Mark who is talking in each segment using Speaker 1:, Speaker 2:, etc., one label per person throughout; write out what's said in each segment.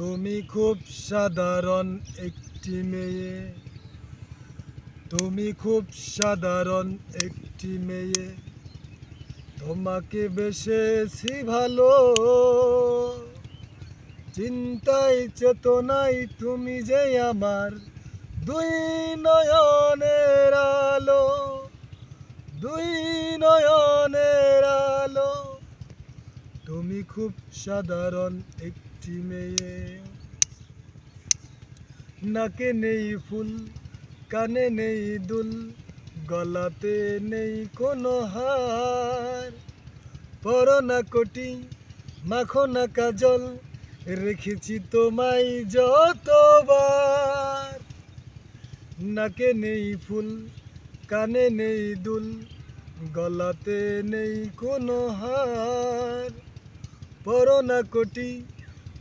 Speaker 1: তুমি খুব সাধারণ একটি মেয়ে। তুমি খুব সাধারণ একটি মেয়ে। তোমাকে বেসেছি ভালো। চিন্তাই চেতনাই তুমি যে আমার দুই নয়নের আলো। দুই নয়নের আলো। তুমি খুব সাধারণ একটি মেয়ে। নাকে নেই ফুল, কানে নেই দুল, গলাতে নেই কোনো হার। পরো না কোটি, মাখো না কাজল, রেখেছি তোমায় যতবার। নাকে নেই ফুল, কানে নেই দুল, গলাতে নেই কোনো হার। পরো না কোটি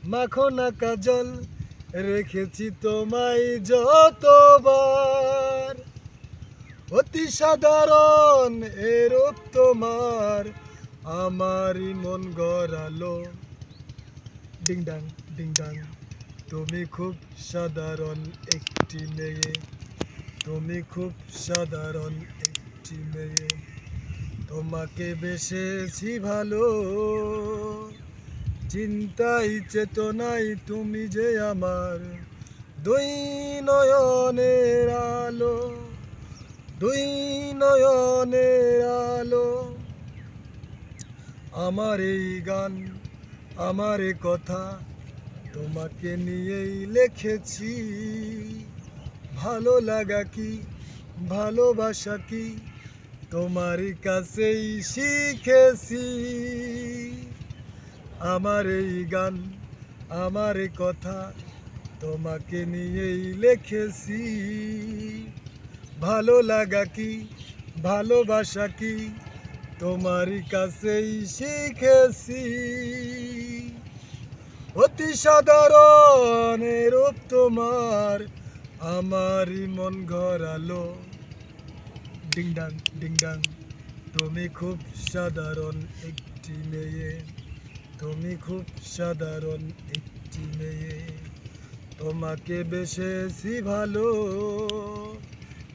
Speaker 1: মাখো না কাজল রেখেছি তোমায় যতবার। অতি সাধারণ এরূপ তোমার আমারই মন গড়ালো। ডিং ডাং ডিং ডাং, তুমি খুব সাধারণ একটি মেয়ে। তুমি খুব সাধারণ একটি মেয়ে। তোমাকে বেসেছি ভালো। চিন্তাই চেতনাই তুমি যে আমার দুই নয়নের আলো দুই নয়নের আলো। আমার এই গান, আমার এই কথা তোমাকে নিয়েই লিখেছি। ভালো লাগা কি, ভালোবাসা কি তোমার কাছেই শিখেছি। আমার এই গান, আমার কথা তোমাকে নিয়েই লিখেছি। ভালো লাগা কি, ভালোবাসা কি তোমার কাছেই শিখেছি। অতি সাধারণ রূপ তোমার, আমারই মন ঘরালো ডিং ডাং ডিং ডাং, তুমি খুব সাধারণ একটি মেয়ে। তুমি খুব সাধারণ একটি মেয়ে। তোমাকে বেসেছি ভালো।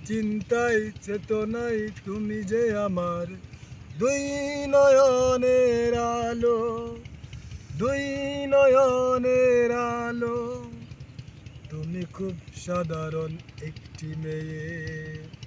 Speaker 1: চিন্তায় চেতনায় তুমি যে আমার দুই নয়নের আলো, দুই নয়নের আলো। তুমি খুব সাধারণ একটি মেয়ে।